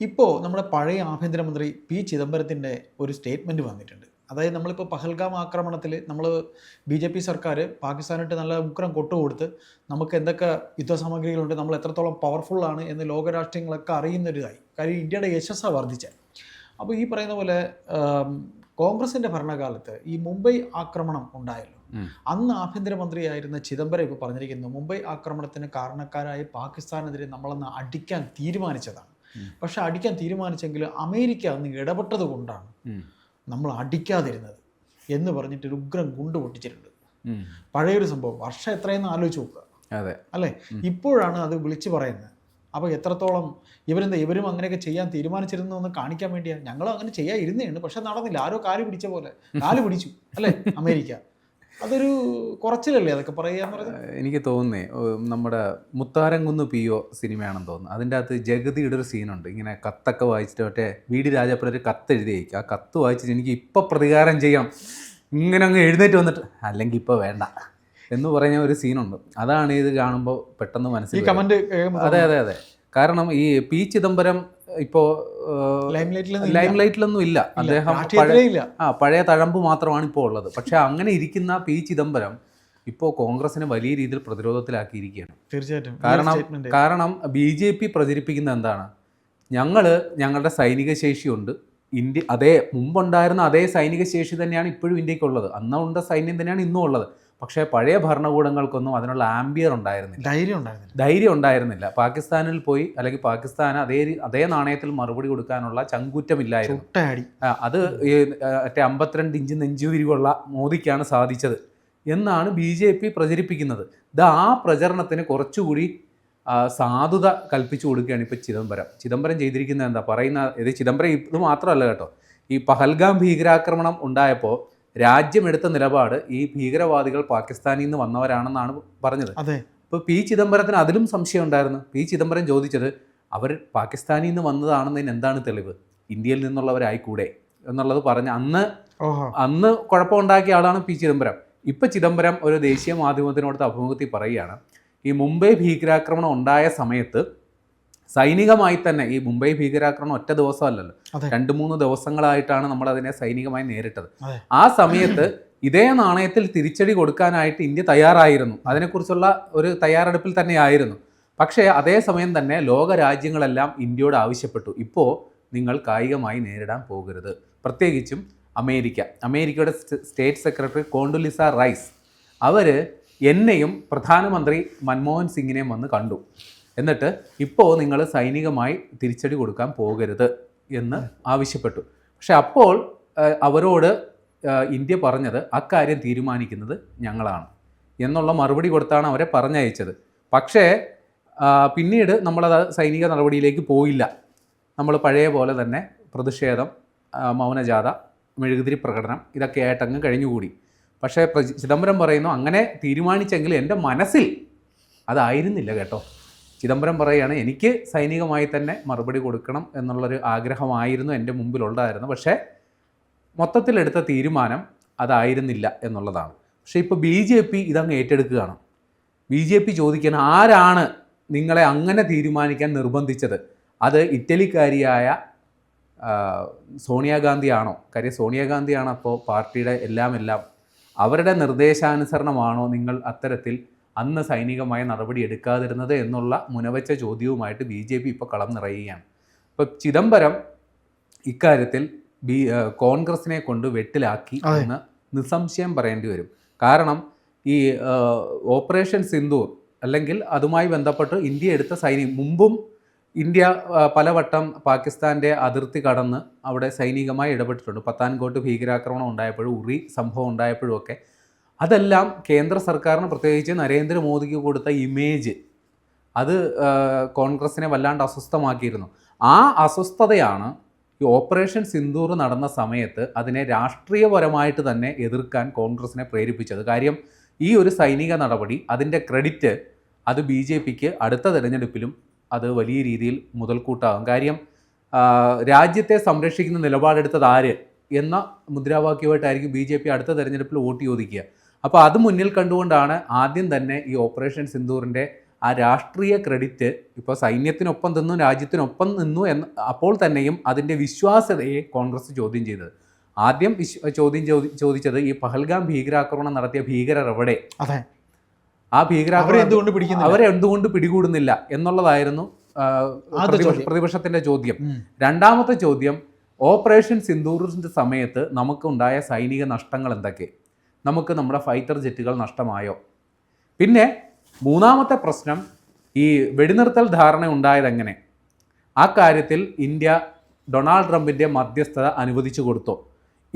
ഇപ്പോൾ നമ്മുടെ പഴയ ആഭ്യന്തരമന്ത്രി പി ചിദംബരത്തിന്റെ ഒരു സ്റ്റേറ്റ്മെന്റ് വന്നിട്ടുണ്ട് അതായത് നമ്മളിപ്പോൾ പഹൽഗാം ആക്രമണത്തിൽ നമ്മൾ ബി ജെ പി സർക്കാർ പാകിസ്ഥാനായിട്ട് നല്ല ഉക്രം കൊട്ടുകൊടുത്ത് നമുക്ക് എന്തൊക്കെ യുദ്ധസാമഗ്രികളുണ്ട് നമ്മൾ എത്രത്തോളം പവർഫുള്ളാണ് എന്ന് ലോകരാഷ്ട്രീയങ്ങളൊക്കെ അറിയുന്നൊരിതായി കാര്യം ഇന്ത്യയുടെ യശസ്സാണ് വർദ്ധിച്ചത് അപ്പോൾ ഈ പറയുന്ന പോലെ കോൺഗ്രസിന്റെ ഭരണകാലത്ത് ഈ മുംബൈ ആക്രമണം ഉണ്ടായല്ലോ. അന്ന് ആഭ്യന്തരമന്ത്രിയായിരുന്ന ചിദംബരം ഇപ്പോൾ പറഞ്ഞിരിക്കുന്നു മുംബൈ ആക്രമണത്തിന് കാരണക്കാരായ പാകിസ്ഥാനെതിരെ നമ്മളന്ന് അടിക്കാൻ തീരുമാനിച്ചതാണ്. പക്ഷെ അടിക്കാൻ തീരുമാനിച്ചെങ്കിൽ അമേരിക്ക അന്ന് ഇടപെട്ടത് കൊണ്ടാണ് നമ്മൾ അടിക്കാതിരുന്നത് എന്ന് പറഞ്ഞിട്ട് ഒരു ഉഗ്രം ഗുണ്ട് പൊട്ടിച്ചിട്ടുണ്ട്. പഴയൊരു സംഭവം. വർഷം എത്രയെന്ന് ആലോചിച്ച് നോക്കുക. അതെ. അല്ലേ? ഇപ്പോഴാണ് അത് വിളിച്ചു പറയുന്നത്. അപ്പോൾ എത്രത്തോളം ഇവരെന്താ ഇവരും അങ്ങനെയൊക്കെ ചെയ്യാൻ തീരുമാനിച്ചിരുന്നു എന്ന് കാണിക്കാൻ വേണ്ടിയാണ്. ഞങ്ങളും അങ്ങനെ ചെയ്യാൻ ഇരുന്നതാണ് പക്ഷെ നടന്നില്ല. ആരോ കാൽ പിടിച്ച പോലെ. കാൽ പിടിച്ചു. അല്ലേ? അമേരിക്ക. അതൊരു കുറച്ചിലല്ലേ അതൊക്കെ പറയാൻ പറയുന്നത് എനിക്ക് തോന്നുന്നേ നമ്മുടെ മുത്താരംകുന്ന് പി ഒ സിനിമയാണെന്ന് തോന്നുന്നു. അതിന്റെ അകത്ത് ജഗതിയുടെ ഒരു സീനുണ്ട്. ഇങ്ങനെ കത്തൊക്കെ വായിച്ചിട്ട് മറ്റേ വി ഡി രാജപ്പുര ഒരു കത്ത് എഴുതിയേക്കും. ആ കത്ത് വായിച്ചിട്ട് എനിക്ക് ഇപ്പം പ്രതികാരം ചെയ്യാം. ഇങ്ങനെ അങ്ങ് എഴുന്നേറ്റ് വന്നിട്ട് അല്ലെങ്കിൽ ഇപ്പോൾ വേണ്ട. എന്ന് പറഞ്ഞ ഒരു സീനുണ്ട്. അതാണ് ഇത് കാണുമ്പോൾ പെട്ടെന്ന് കമന്റ് അതെ അതെ അതെ. കാരണം ഈ പി ചിദംബരം ഇപ്പോൾ ലൈംലൈറ്റിൽ ലൈം ലൈറ്റിലൊന്നും ഇല്ല. അദ്ദേഹം ആ പഴയ തഴമ്പ് മാത്രമാണ് ഇപ്പോൾ ഉള്ളത്. പക്ഷെ അങ്ങനെ ഇരിക്കുന്ന പി ചിദംബരം ഇപ്പോൾ കോൺഗ്രസിനെ വലിയ രീതിയിൽ പ്രതിരോധത്തിലാക്കിയിരിക്കുകയാണ്. തീർച്ചയായിട്ടും. കാരണം കാരണം ബി ജെ പി പ്രചരിപ്പിക്കുന്ന എന്താണ്? ഞങ്ങൾ ഞങ്ങളുടെ സൈനിക ശേഷിയുണ്ട് ഇന്ത്യ അതേ മുമ്പുണ്ടായിരുന്ന അതേ സൈനിക ശേഷി തന്നെയാണ് ഇപ്പോഴും ഇന്ത്യക്കുള്ളത്. അന്നുണ്ട സൈന്യം തന്നെയാണ് ഇന്നും ഉള്ളത്. പക്ഷേ പഴയ ഭരണകൂടങ്ങൾക്കൊന്നും അതിനുള്ള ആംബിയർ ഉണ്ടായിരുന്നില്ല. ധൈര്യം ഉണ്ടായിരുന്നില്ല. ധൈര്യം ഉണ്ടായിരുന്നില്ല. പാകിസ്ഥാനിൽ പോയി അല്ലെങ്കിൽ പാകിസ്ഥാൻ അതേ അതേ നാണയത്തിൽ മറുപടി കൊടുക്കാനുള്ള ചങ്കൂറ്റമില്ലായിരുന്നു. അത് മറ്റേ അമ്പത്തിരണ്ട് ഇഞ്ച് നെഞ്ചുവിരിവുള്ള മോദിക്കാണ് സാധിച്ചത് എന്നാണ് ബി ജെ പി പ്രചരിപ്പിക്കുന്നത്. ഇത് ആ പ്രചരണത്തിന് കുറച്ചുകൂടി സാധുത കൽപ്പിച്ചു കൊടുക്കുകയാണ് ഇപ്പോൾ ചിദംബരം. ചിദംബരം ചെയ്തിരിക്കുന്നത് എന്താ? പറയുന്ന ഇത് ചിദംബരം ഇത് മാത്രമല്ല കേട്ടോ. ഈ പഹൽഗാം ഭീകരാക്രമണം ഉണ്ടായപ്പോൾ രാജ്യമെടുത്ത നിലപാട് ഈ ഭീകരവാദികൾ പാകിസ്ഥാനിൽ നിന്ന് വന്നവരാണെന്നാണ് പറഞ്ഞത്. അതെ. ഇപ്പോൾ പി ചിദംബരത്തിന് അതിലും സംശയം ഉണ്ടായിരുന്നു. പി ചിദംബരം ചോദിച്ചത് അവർ പാകിസ്ഥാനിൽ നിന്ന് വന്നതാണെന്നതിന് എന്താണ് തെളിവ്? ഇന്ത്യയിൽ നിന്നുള്ളവരായിക്കൂടെ? എന്നുള്ളത് പറഞ്ഞ് അന്ന് അന്ന് കുഴപ്പമുണ്ടാക്കിയ ആളാണ് പി ചിദംബരം. ഇപ്പം ചിദംബരം ഒരു ദേശീയ മാധ്യമത്തിനോട് അഭിമുഖത്തിൽ പറയുകയാണ് ഈ മുംബൈ ഭീകരാക്രമണം ഉണ്ടായ സമയത്ത് സൈനികമായി തന്നെ ഈ മുംബൈ ഭീകരാക്രമണം ഒറ്റ ദിവസമല്ലല്ലോ. അല്ലല്ലോ രണ്ട് മൂന്ന് ദിവസങ്ങളായിട്ടാണ് നമ്മൾ അതിനെ സൈനികമായി നേരിട്ടത്. ആ സമയത്ത് ഇതേ നാണയത്തിൽ തിരിച്ചടി കൊടുക്കാനായിട്ട് ഇന്ത്യ തയ്യാറായിരുന്നു. അതിനെക്കുറിച്ചുള്ള ഒരു തയ്യാറെടുപ്പിൽ തന്നെയായിരുന്നു. പക്ഷേ അതേസമയം തന്നെ ലോക രാജ്യങ്ങളെല്ലാം ഇന്ത്യയോട് ആവശ്യപ്പെട്ടു. ഇപ്പോൾ നിങ്ങൾ കായികമായി നേരിടാൻ പോകരുത്. പ്രത്യേകിച്ചും അമേരിക്ക. അമേരിക്കയുടെ സ്റ്റേറ്റ് സെക്രട്ടറി കോണ്ടുലിസ റൈസ്. അവർ എന്നെയും പ്രധാനമന്ത്രി മൻമോഹൻ സിംഗിനെയും വന്ന് കണ്ടു. എന്നിട്ട് ഇപ്പോൾ നിങ്ങൾ സൈനികമായി തിരിച്ചടി കൊടുക്കാൻ പോകരുത് എന്ന് ആവശ്യപ്പെട്ടു. പക്ഷെ അപ്പോൾ അവരോട് ഇന്ത്യ പറഞ്ഞത് അക്കാര്യം തീരുമാനിക്കുന്നത് ഞങ്ങളാണ് എന്നുള്ള മറുപടി കൊടുത്താണ് അവരെ പറഞ്ഞയച്ചത്. പക്ഷേ പിന്നീട് നമ്മളത് സൈനിക നടപടിയിലേക്ക് പോയില്ല. നമ്മൾ പഴയ പോലെ തന്നെ പ്രതിഷേധം മൗനജാഥ മെഴുകുതിരി പ്രകടനം ഇതൊക്കെ ആയിട്ടങ്ങ് കഴിഞ്ഞുകൂടി. പക്ഷേ ചിദംബരം പറയുന്നു അങ്ങനെ തീരുമാനിച്ചെങ്കിൽ എന്റെ മനസ്സിൽ അതായിരുന്നില്ല കേട്ടോ. ചിദംബരം പറയുകയാണ് എനിക്ക് സൈനികമായി തന്നെ മറുപടി കൊടുക്കണം എന്നുള്ളൊരു ആഗ്രഹമായിരുന്നു എന്റെ മുമ്പിലുണ്ടായിരുന്നു. പക്ഷേ മൊത്തത്തിലെടുത്ത തീരുമാനം അതായിരുന്നില്ല എന്നുള്ളതാണ്. പക്ഷേ ഇപ്പോൾ ബി ജെ പി ഇതങ്ങ് ഏറ്റെടുക്കുകയാണ്. ബി ജെ പി ചോദിക്കണം ആരാണ് നിങ്ങളെ അങ്ങനെ തീരുമാനിക്കാൻ നിർബന്ധിച്ചത്? അത് ഇറ്റലിക്കാരിയായ സോണിയാഗാന്ധിയാണോ? കാര്യം സോണിയാഗാന്ധിയാണ് അപ്പോൾ പാർട്ടിയുടെ എല്ലാം എല്ലാം അവരുടെ നിർദ്ദേശാനുസരണമാണോ നിങ്ങൾ അത്തരത്തിൽ അന്ന് സൈനികമായ നടപടി എടുക്കാതിരുന്നത് എന്നുള്ള മുനവച്ച ചോദ്യവുമായിട്ട് ബി ജെ പി ഇപ്പോൾ കളം നിറയുകയാണ്. ഇപ്പോൾ ചിദംബരം ഇക്കാര്യത്തിൽ ബി കോൺഗ്രസിനെ കൊണ്ട് വെട്ടിലാക്കി എന്ന് നിസ്സംശയം പറയേണ്ടി വരും. കാരണം ഈ ഓപ്പറേഷൻ സിന്ദൂർ അല്ലെങ്കിൽ അതുമായി ബന്ധപ്പെട്ട് ഇന്ത്യ എടുത്ത സൈനിക മുമ്പും ഇന്ത്യ പലവട്ടം പാകിസ്ഥാന്റെ അതിർത്തി കടന്ന് അവിടെ സൈനികമായി ഇടപെട്ടിട്ടുണ്ട്. പത്താൻകോട്ട് ഭീകരാക്രമണം ഉണ്ടായപ്പോഴും ഉറി സംഭവം ഉണ്ടായപ്പോഴും ഒക്കെ അതെല്ലാം കേന്ദ്ര സർക്കാരിന് പ്രത്യേകിച്ച് നരേന്ദ്രമോദിക്ക് കൊടുത്ത ഇമേജ്. അത് കോൺഗ്രസിനെ വല്ലാണ്ട് അസ്വസ്ഥമാക്കിയിരുന്നു. ആ അസ്വസ്ഥതയാണ് ഈ ഓപ്പറേഷൻ സിന്ദൂർ നടന്ന സമയത്ത് അതിനെ രാഷ്ട്രീയപരമായിട്ട് തന്നെ എതിർക്കാൻ കോൺഗ്രസിനെ പ്രേരിപ്പിച്ചത്. കാര്യം ഈ ഒരു സൈനിക നടപടി അതിന്റെ ക്രെഡിറ്റ് അത് ബി ജെ പിക്ക് അടുത്ത തിരഞ്ഞെടുപ്പിലും അത് വലിയ രീതിയിൽ മുതൽക്കൂട്ടാകും. കാര്യം രാജ്യത്തെ സംരക്ഷിക്കുന്ന നിലപാടെടുത്തത് ആര്? എന്ന മുദ്രാവാക്യമായിട്ടായിരിക്കും ബി ജെ പി അടുത്ത തിരഞ്ഞെടുപ്പിൽ വോട്ട് ചോദിക്കുക. അപ്പോൾ അത് മുന്നിൽ കണ്ടുകൊണ്ടാണ് ആദ്യം തന്നെ ഈ ഓപ്പറേഷൻ സിന്ദൂറിന്റെ ആ രാഷ്ട്രീയ ക്രെഡിറ്റ് ഇപ്പോൾ സൈന്യത്തിനൊപ്പം നിന്നു രാജ്യത്തിനൊപ്പം നിന്നു എന്ന് അപ്പോൾ തന്നെയും അതിന്റെ വിശ്വാസ്യതയെ കോൺഗ്രസ് ചോദ്യം ചെയ്തത്. ആദ്യം വിശ്വ ചോദ്യം ചോദിച്ചത് ഈ പഹൽഗാം ഭീകരാക്രമണം നടത്തിയ ഭീകരർ എവിടെ? അതെ. ആ ഭീകരാക്രമണം അവരെ എന്തുകൊണ്ട് പിടികൂടുന്നില്ല എന്നുള്ളതായിരുന്നു. പ്രതിപക്ഷത്തിന്റെ ചോദ്യം. രണ്ടാമത്തെ ചോദ്യം ഓപ്പറേഷൻ സിന്ദൂറിന്റെ സമയത്ത് നമുക്കുണ്ടായ സൈനിക നഷ്ടങ്ങൾ എന്തൊക്കെ? നമുക്ക് നമ്മുടെ ഫൈറ്റർ ജെറ്റുകൾ നഷ്ടമായോ? പിന്നെ മൂന്നാമത്തെ പ്രശ്നം ഈ വെടിനിർത്തൽ ധാരണ ഉണ്ടായതെങ്ങനെ? ആ കാര്യത്തിൽ ഇന്ത്യ ഡൊണാൾഡ് ട്രംപിന്റെ മധ്യസ്ഥത അനുവദിച്ചു കൊടുത്തു.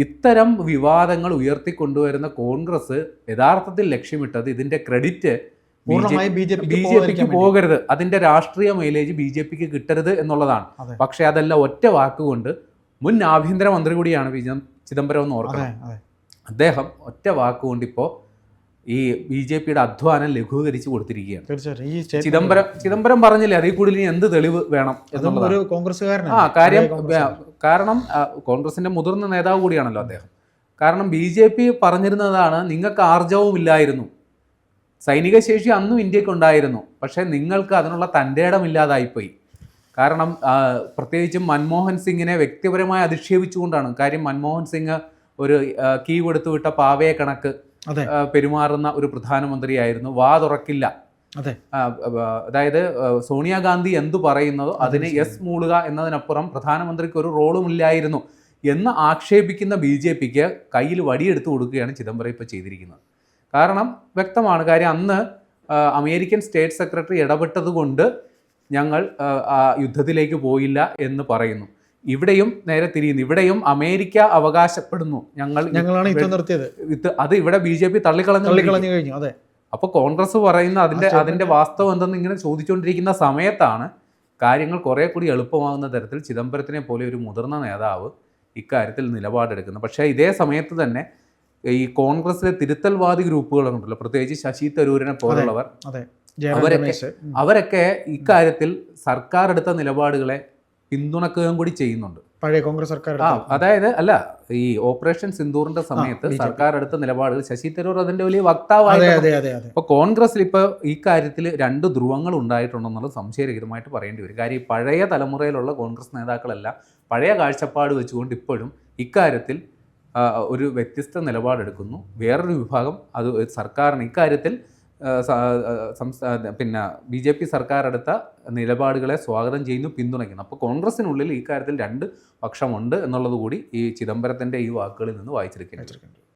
ഇത്തരം വിവാദങ്ങൾ ഉയർത്തിക്കൊണ്ടുവരുന്ന കോൺഗ്രസ് യഥാർത്ഥത്തിൽ ലക്ഷ്യമിട്ടത് ഇതിന്റെ ക്രെഡിറ്റ് ബി ജെ പിക്ക് പോകരുത്. അതിന്റെ രാഷ്ട്രീയ മൈലേജ് ബി ജെ പിക്ക് കിട്ടരുത് എന്നുള്ളതാണ്. പക്ഷെ അതല്ല ഒറ്റ വാക്കുകൊണ്ട് മുൻ ആഭ്യന്തരമന്ത്രി കൂടിയാണ് വി ചിദംബരം എന്ന് ഓർക്കുന്നത് അദ്ദേഹം ഒറ്റ വാക്കുകൊണ്ട് ഇപ്പോൾ ഈ ബി ജെ പിയുടെ അധ്വാനം ലഘൂകരിച്ച് കൊടുത്തിരിക്കുകയാണ്. തീർച്ചയായിട്ടും. ചിദംബരം ചിദംബരം പറഞ്ഞില്ലേ അതിൽ കൂടുതൽ ഇനി എന്ത് തെളിവ് വേണം ഒരു കോൺഗ്രസ്സുകാരനാണ്. ആ കാര്യം കാരണം കോൺഗ്രസിന്റെ മുതിർന്ന നേതാവ് കൂടിയാണല്ലോ അദ്ദേഹം. കാരണം ബി ജെ പി പറഞ്ഞിരുന്നതാണ് നിങ്ങൾക്ക് ആർജവും ഇല്ലായിരുന്നു. സൈനിക ശേഷി അന്നും ഇന്ത്യയ്ക്ക് ഉണ്ടായിരുന്നു. പക്ഷേ നിങ്ങൾക്ക് അതിനുള്ള തന്റെ ഇടമില്ലാതായിപ്പോയി കാരണം പ്രത്യേകിച്ചും മൻമോഹൻ സിംഗിനെ വ്യക്തിപരമായി അധിക്ഷേപിച്ചുകൊണ്ടാണ്. കാര്യം മൻമോഹൻ സിംഗ് ഒരു കീ കൊടുത്തു വിട്ട പാവയെ കണക്ക് പെരുമാറുന്ന ഒരു പ്രധാനമന്ത്രിയായിരുന്നു. വാ തുറക്കില്ല അതായത് സോണിയാഗാന്ധി എന്തു പറയുന്നതോ അതിന് എസ് മൂളുക എന്നതിനപ്പുറം പ്രധാനമന്ത്രിക്ക് ഒരു റോളും ഇല്ലായിരുന്നു എന്ന് ആക്ഷേപിക്കുന്ന ബി ജെ പിക്ക് കയ്യിൽ വടിയെടുത്ത് കൊടുക്കുകയാണ് ചിദംബരം ഇപ്പോൾ ചെയ്തിരിക്കുന്നത്. കാരണം വ്യക്തമാണ് കാര്യം അന്ന് അമേരിക്കൻ സ്റ്റേറ്റ് സെക്രട്ടറി ഇടപെട്ടത് കൊണ്ട് ഞങ്ങൾ യുദ്ധത്തിലേക്ക് പോയില്ല എന്ന് പറയുന്നു. ഇവിടെയും നേരെ തിരിയുന്നു. ഇവിടെയും അമേരിക്ക അവകാശപ്പെടുന്നു. ഞങ്ങൾ ഞങ്ങളാണ് യുദ്ധം നിർത്തിയത്. ഇത് അത് ഇവിടെ ബി ജെ പി തള്ളിക്കളഞ്ഞു തള്ളിക്കളഞ്ഞു കഴിഞ്ഞു. അതെ. അപ്പൊ കോൺഗ്രസ് പറയുന്ന അതിന്റെ അതിന്റെ വാസ്തവം എന്തെന്ന് ഇങ്ങനെ ചോദിച്ചുകൊണ്ടിരിക്കുന്ന സമയത്താണ് കാര്യങ്ങൾ കുറെ കൂടി എളുപ്പമാകുന്ന തരത്തിൽ ചിദംബരത്തിനെ പോലെ ഒരു മുതിർന്ന നേതാവ് ഇക്കാര്യത്തിൽ നിലപാടെടുക്കുന്നത്. പക്ഷേ ഇതേ സമയത്ത് തന്നെ ഈ കോൺഗ്രസിലെ തിരുത്തൽവാദി ഗ്രൂപ്പുകളുണ്ടല്ലോ പ്രത്യേകിച്ച് ശശി തരൂരിനെ പോലുള്ളവർ അവരൊക്കെ-. അവരൊക്കെ ഇക്കാര്യത്തിൽ സർക്കാർ എടുത്ത നിലപാടുകളെ പിന്തുണക്കുകയും കൂടി ചെയ്യുന്നുണ്ട്. പഴയ കോൺഗ്രസ് സർക്കാർ ആ അതായത് അല്ല ഈ ഓപ്പറേഷൻ സിന്ദൂറിന്റെ സമയത്ത് സർക്കാർ എടുത്ത നിലപാടുകൾ ശശി തരൂർ അതിന്റെ വലിയ വക്താവായി ഇപ്പൊ കോൺഗ്രസിൽ ഇപ്പൊ ഈ കാര്യത്തിൽ രണ്ട് ധ്രുവങ്ങൾ ഉണ്ടായിട്ടുണ്ടെന്നുള്ളത് സംശയരഹിതമായിട്ട് പറയേണ്ടി വരും. കാര്യം ഈ പഴയ തലമുറയിലുള്ള കോൺഗ്രസ് നേതാക്കളെല്ലാം പഴയ കാഴ്ചപ്പാട് വെച്ചുകൊണ്ട് ഇപ്പോഴും ഇക്കാര്യത്തിൽ ഒരു വ്യത്യസ്ത നിലപാടെടുക്കുന്നു. വേറൊരു വിഭാഗം അത് സർക്കാരിന് ഇക്കാര്യത്തിൽ സംസ്ഥാന പിന്നെ ബി ജെ പി സർക്കാർ എടുത്ത നിലപാടുകളെ സ്വാഗതം ചെയ്യുന്നു പിന്തുണയ്ക്കുന്നു അപ്പോൾ കോൺഗ്രസിനുള്ളിൽ ഈ കാര്യത്തിൽ രണ്ട് പക്ഷമുണ്ട് എന്നുള്ളത് കൂടി ഈ ചിദംബരത്തിന്റെ ഈ വാക്കുകളിൽ നിന്ന്. വെച്ചിരിക്കുന്നത്